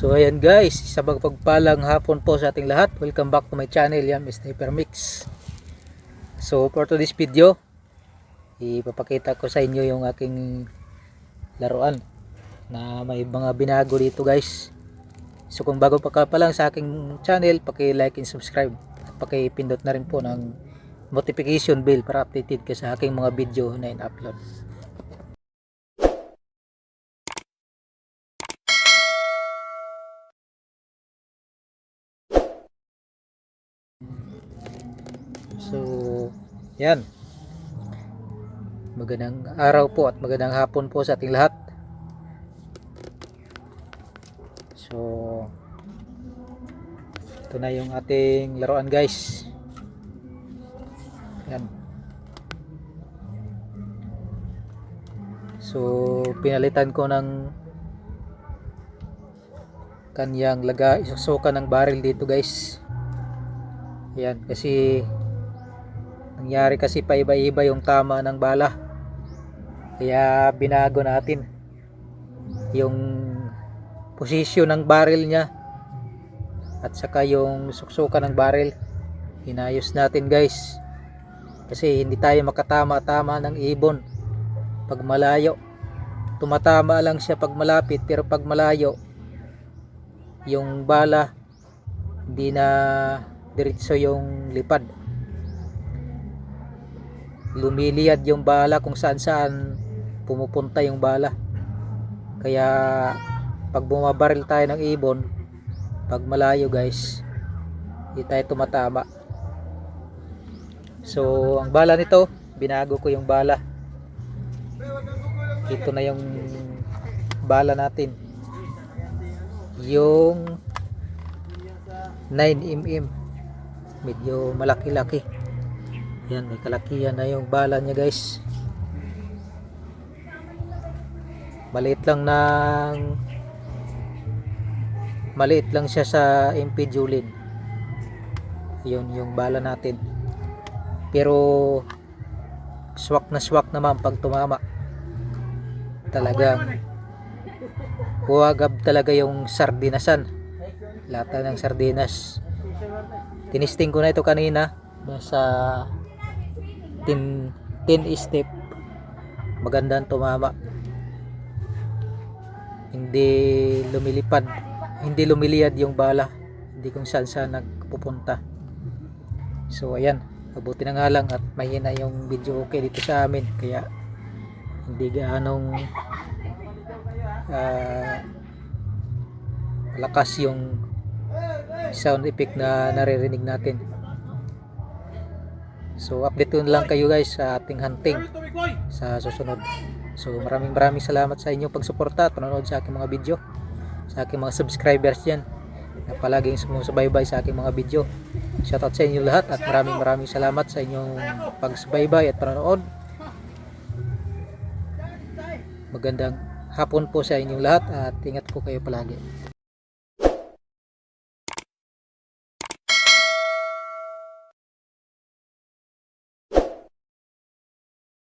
So ayan guys, sa pagpalang hapon po sa ating lahat. Welcome back to my channel, yan, Sniper Mix. So for today's video, ipapakita ko sa inyo yung aking laruan na may mga binago dito guys. So kung bago pa ka pa lang sa aking channel, paki-like and subscribe at paki-pindot na rin po ng notification bell para updated ka sa aking mga video na in-upload. So, yan. Magandang araw po at magandang hapon po sa ating lahat. So, ito na yung ating laruan guys. Yan. So, pinalitan ko ng kanyang laga isusuka ng barrel dito guys. Yan, kasi nangyari kasi paiba-iba yung tama ng bala. Kaya binago natin yung posisyon ng barrel niya at saka yung suksukan ng barrel. Inayos natin guys. Kasi hindi tayo makatama-tama ng ibon pag malayo. Tumatama lang siya pag malapit pero pag malayo yung bala hindi na diretso yung lipad lumiliyad yung bala kung saan saan pumupunta yung bala. Kaya pag bumabaril tayo ng ibon pag malayo guys hindi tayo tumatama. So ang bala nito binago ko yung bala. Ito na yung bala natin. Yung 9mm medyo malaki-laki yan may kalakihan na yung bala niya guys. Maliit lang ng maliit lang siya sa MP Julin. Yun yung bala natin. Pero swak na swak naman pag tumama. Talagang huwagab talaga yung sardinasan. Lata ng sardinas. Tinisting ko na ito kanina sa 10 10 step magandang tumama. Hindi lumilipad hindi lumiliyad yung bala. Hindi kung saan saan nagpupunta. So ayan. Mabuti na nga lang at mahina yung video okay dito sa amin. Kaya hindi gaanong uh, lakas yung sound effect na naririnig natin so update na lang kayo guys sa ating hunting sa susunod. So maraming maraming salamat sa inyong pagsuporta at panonood sa aking mga video sa aking mga subscribers dyan. Na palaging sumusubaybay sa aking mga video. Shoutout sa inyo lahat at maraming maraming salamat sa inyong pagsubaybay at panonood. Magandang hapon po sa inyong lahat at ingat po kayo palagi